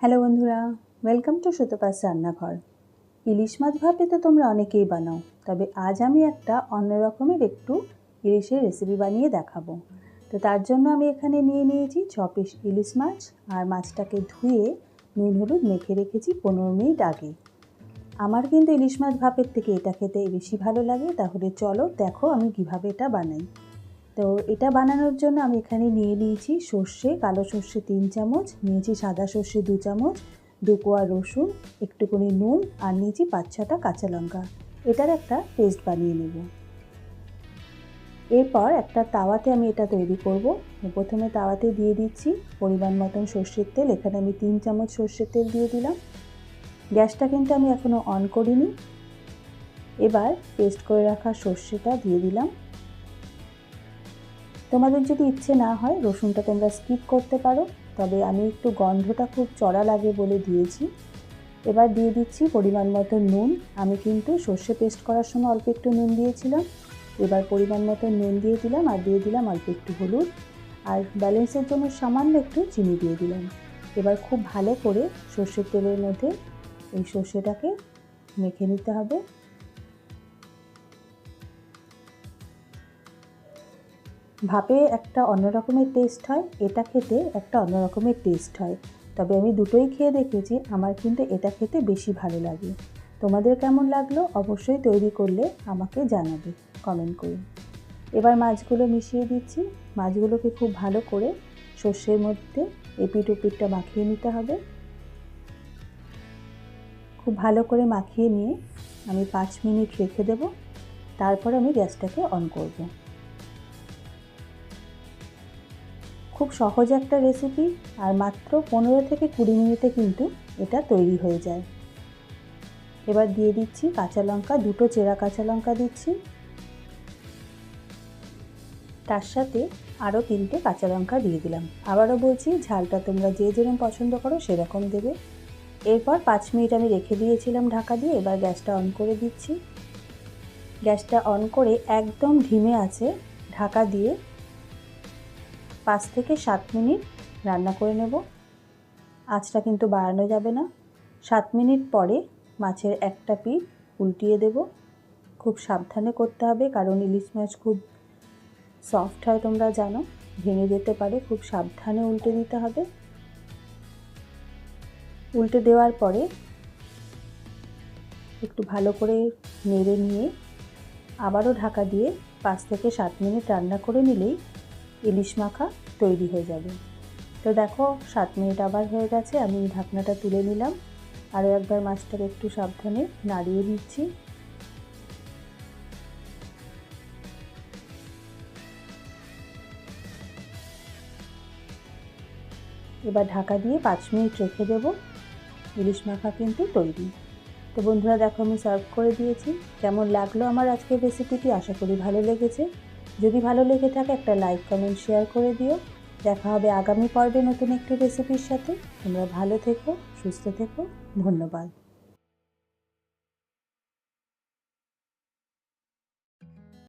Hello বন্ধুরা welcome to সুতোপাস রান্নাঘর। ইলিশ মাছ ভাপে তো তোমরা অনেকেই বানাও, তবে আজ আমি একটা অন্য রকমের একটু ইলিশের রেসিপি বানিয়ে দেখাবো। তো তার জন্য আমি এখানে নিয়ে নিয়েছি ছ পিস ইলিশ মাছ, আর মাছটাকে ধুয়ে নুন হলুদ মেখে রেখেছি পনেরো মিনিট আগে। আমার কিন্তু ইলিশ মাছ ভাপের থেকে এটা খেতে বেশি ভালো লাগে, তাহলে চলো দেখো আমি কীভাবে এটা বানাই। তো এটা বানানোর জন্য আমি এখানে নিয়ে নিয়েছি সর্ষে, কালো সর্ষে তিন চামচ, নিয়েছি সাদা সর্ষে দু চামচ দু কোয়া রসুন, একটুখানি নুন আর নিয়েছি পাঁচ ছটা কাঁচা লঙ্কা। এটার একটা পেস্ট বানিয়ে নেব। এরপর একটা তাওয়াতে আমি এটা তৈরি করব। প্রথমে তাওয়াতে দিয়ে দিচ্ছি পরিমাণ মতন সর্ষের তেল। এখানে আমি তিন চামচ সর্ষের তেল দিয়ে দিলাম। গ্যাসটা কিন্তু আমি এখনও অন করিনি। এবার পেস্ট করে রাখা সর্ষেটা দিয়ে দিলাম। তোমাদের যদি ইচ্ছে না হয়, রসুনটা তোমরা স্কিপ করতে পারো, তবে আমি একটু গন্ধটা খুব চড়া লাগে বলে দিয়েছি। এবার দিয়ে দিচ্ছি পরিমাণ মতো নুন। আমি কিন্তু সর্ষে পেস্ট করার সময় অল্প একটু নুন দিয়েছিলাম। এবার পরিমাণ মতো নুন দিয়ে দিলাম আর দিয়ে দিলাম অল্প একটু হলুদ। আর ব্যালেন্সের জন্য সামান্য একটু চিনি দিয়ে দিলাম। এবার খুব ভালো করে সর্ষের তেলের মধ্যে এই সর্ষেটাকে মেখে নিতে হবে। ভাপে একটা অন্য রকমের টেস্ট হয়, এটা খেতে একটা অন্য রকমের টেস্ট হয়। তবে আমি দুটোই খেয়ে দেখেছি, আমার কিন্তু এটা খেতে বেশি ভালো লাগে। তোমাদের কেমন লাগল অবশ্যই তৈরি করলে আমাকে জানাবে কমেন্ট করে। এবার মাছগুলো মিশিয়ে দিচ্ছি, মাছগুলোকে খুব ভালো করে সর্ষের মধ্যে এপিট ওপিটটা মাখিয়ে নিতে হবে। খুব ভালো করে মাখিয়ে নিয়ে আমি পাঁচ মিনিট রেখে দেব, তারপর আমি গ্যাসটাকে অন করব। খুব সহজ একটা রেসিপি আর মাত্র পনেরো থেকে কুড়ি মিনিটে কিন্তু এটা তৈরি হয়ে যায়। এবার দিয়ে দিচ্ছি কাঁচা লঙ্কা, দুটো চেরা কাঁচা লঙ্কা দিচ্ছি। তার সাথে আরও তিনটে কাঁচা লঙ্কা দিয়ে দিলাম। আবারও বলছি, ঝালটা তোমরা যে যেরকম পছন্দ করো সেরকম দেবে। এরপর পাঁচ মিনিট আমি রেখে দিয়েছিলাম ঢাকা দিয়ে, এবার গ্যাসটা অন করে দিচ্ছি। গ্যাসটা অন করে একদম ধিমে আছে ঢাকা দিয়ে। পাঁচ থেকে সাত মিনিট রান্না করে নেব। আঁচটা কিন্তু বাড়ানো যাবে না। সাত মিনিট পরে মাছের একটা পিঠ উল্টিয়ে দেব। খুব সাবধানে করতে হবে কারণ ইলিশ মাছ খুব সফট হয় তোমরা জানো। ভেঙে যেতে পারে, খুব সাবধানে উল্টে দিতে হবে। উল্টে দেওয়ার পরে একটু ভালো করে নেড়ে নিয়ে আবারও ঢাকা দিয়ে পাঁচ থেকে সাত মিনিট রান্না করে নিলেই ইলিশ মাখা তৈরি হয়ে যাবে। তো দেখো, সাত মিনিট আবার হয়ে গেছে, আমি ঢাকনাটা তুলে নিলাম। আরও একবার মাছটাকে একটু সাবধানে নাড়িয়ে দিচ্ছি। এবার ঢাকা দিয়ে পাঁচ মিনিট রেখে দেব। ইলিশ মাখা কিন্তু তৈরি। তো বন্ধুরা, দেখো আমি সার্ভ করে দিয়েছি। কেমন লাগল আমার আজকের রেসিপিটি আশা করি ভালো লেগেছে। যদি ভালো লেগে থাকে একটা লাইক, কমেন্ট, শেয়ার করে দিও। দেখা হবে আগামী পর্বে নতুন একটি রেসিপির সাথে। তোমরা ভালো থেকো, সুস্থ থেকো। ধন্যবাদ।